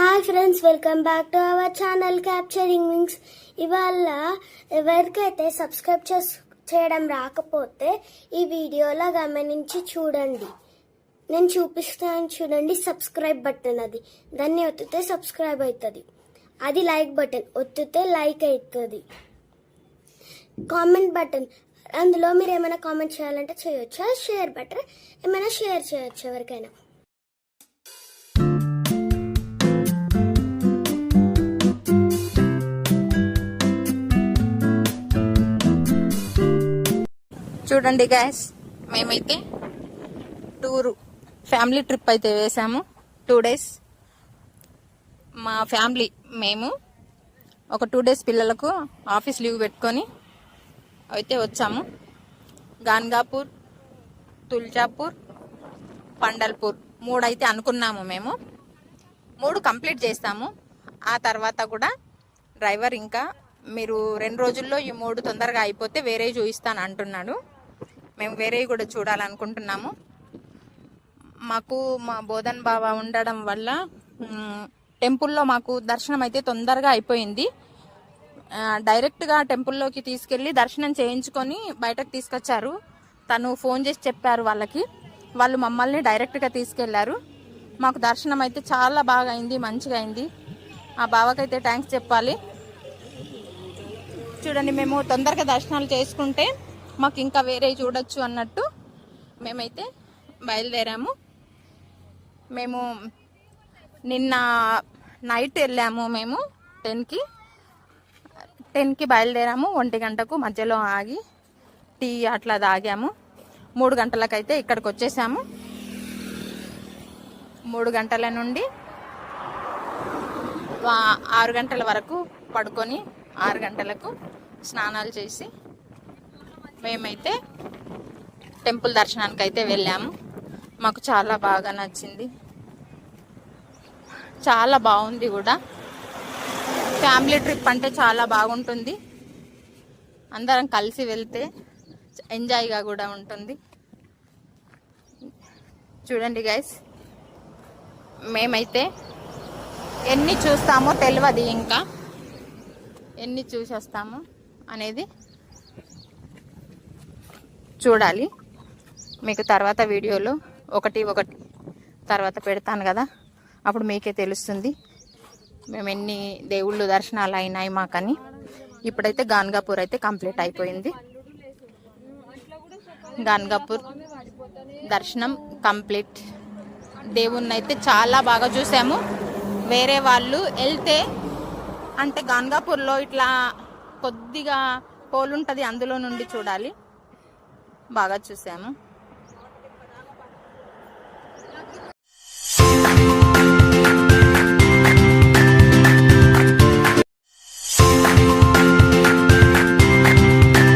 Hi friends welcome back to our channel capturing wings ఇవాళ ఎవరికైతే subscribe చేస్ చేయడం రాకపోతే ఈ వీడియోలో గమనించి చూడండి. నేను చూపిస్తాను చూడండి సబ్స్క్రైబ్ బటన్ అది. దాన్ని ఒత్తితే సబ్స్క్రైబ్ అవుతుంది అది లైక్ బటన్ ఒత్తితే లైక్ అవుతుంది కామెంట్ బటన్ అందులో మీరు ఏమైనా కామెంట్ చేయాలంటే చేయొచ్చు? షేర్ బటన్ ఏమైనా షేర్ చేయొచ్చు ఎవరికైనా? చూడండి గ్యాస్ మేమైతే టూరు ఫ్యామిలీ ట్రిప్ అయితే వేసాము. టూ డేస్ మా ఫ్యామిలీ మేము ఒక టూ డేస్ పిల్లలకు ఆఫీస్ లీవ్ పెట్టుకొని అయితే వచ్చాము. గాన్గాపూర్ తుల్జాపూర్ పండల్పూర్ మూడు అయితే అనుకున్నాము మేము. మూడు కంప్లీట్ చేస్తాము. ఆ తర్వాత కూడా డ్రైవర్ ఇంకా మీరు రెండు రోజుల్లో ఈ మూడు తొందరగా అయిపోతే వేరే చూపిస్తాను అంటున్నాడు. మేము వేరే కూడా చూడాలనుకుంటున్నాము. మాకు మా బోధన్ బాబా ఉండడం వల్ల టెంపుల్లో మాకు దర్శనం అయితే తొందరగా అయిపోయింది. డైరెక్ట్గా టెంపుల్లోకి తీసుకెళ్ళి దర్శనం చేయించుకొని బయటకు తీసుకొచ్చారు. తను ఫోన్ చేసి చెప్పారు వాళ్ళకి. వాళ్ళు మమ్మల్ని డైరెక్ట్గా తీసుకెళ్ళారు. మాకు దర్శనం అయితే చాలా బాగా అయింది మంచిగా అయింది. ఆ బావకైతే థ్యాంక్స్ చెప్పాలి. చూడండి మేము తొందరగా దర్శనాలు చేసుకుంటే మాకు ఇంకా వేరే చూడొచ్చు అన్నట్టు మేమైతే బయలుదేరాము. మేము నిన్న నైట్ వెళ్ళాము మేము టెన్కి. టెన్కి బయలుదేరాము ఒంటి గంటకు మధ్యలో ఆగి టీ అట్లా తాగాము. మూడు గంటలకైతే ఇక్కడికి వచ్చేసాము. మూడు గంటల నుండి వా- ఆరు గంటల వరకు పడుకొని ఆరు గంటలకు స్నానాలు చేసి మేమైతే టెంపుల్ దర్శనానికి అయితే వెళ్ళాము. మాకు చాలా బాగా నచ్చింది. చాలా బాగుంది కూడా. ఫ్యామిలీ ట్రిప్ అంటే చాలా బాగుంటుంది. అందరం కలిసి వెళ్తే ఎంజాయ్గా కూడా ఉంటుంది. చూడండి గైస్ మేమైతే ఎన్ని చూస్తామో తెలియదు ఇంకా. ఎన్ని చూసేస్తాము అనేది చూడాలి. మీకు తర్వాత వీడియోలో ఒకటి ఒకటి తర్వాత పెడతాను కదా. అప్పుడు మీకే తెలుస్తుంది. మేము ఎన్ని దేవుళ్ళు దర్శనాలు అయినాయి మాకని. ఇప్పుడైతే గాన్గాపూర్ అయితే కంప్లీట్ అయిపోయింది. గాన్గాపూర్ దర్శనం కంప్లీట్. దేవుణ్ణి అయితే చాలా బాగా చూసాము. వేరే వాళ్ళు వెళ్తే అంటే గాన్గాపూర్లో ఇట్లా కొద్దిగా పోలుంటుంది అందులో నుండి చూడాలి. బాగా చూసాము.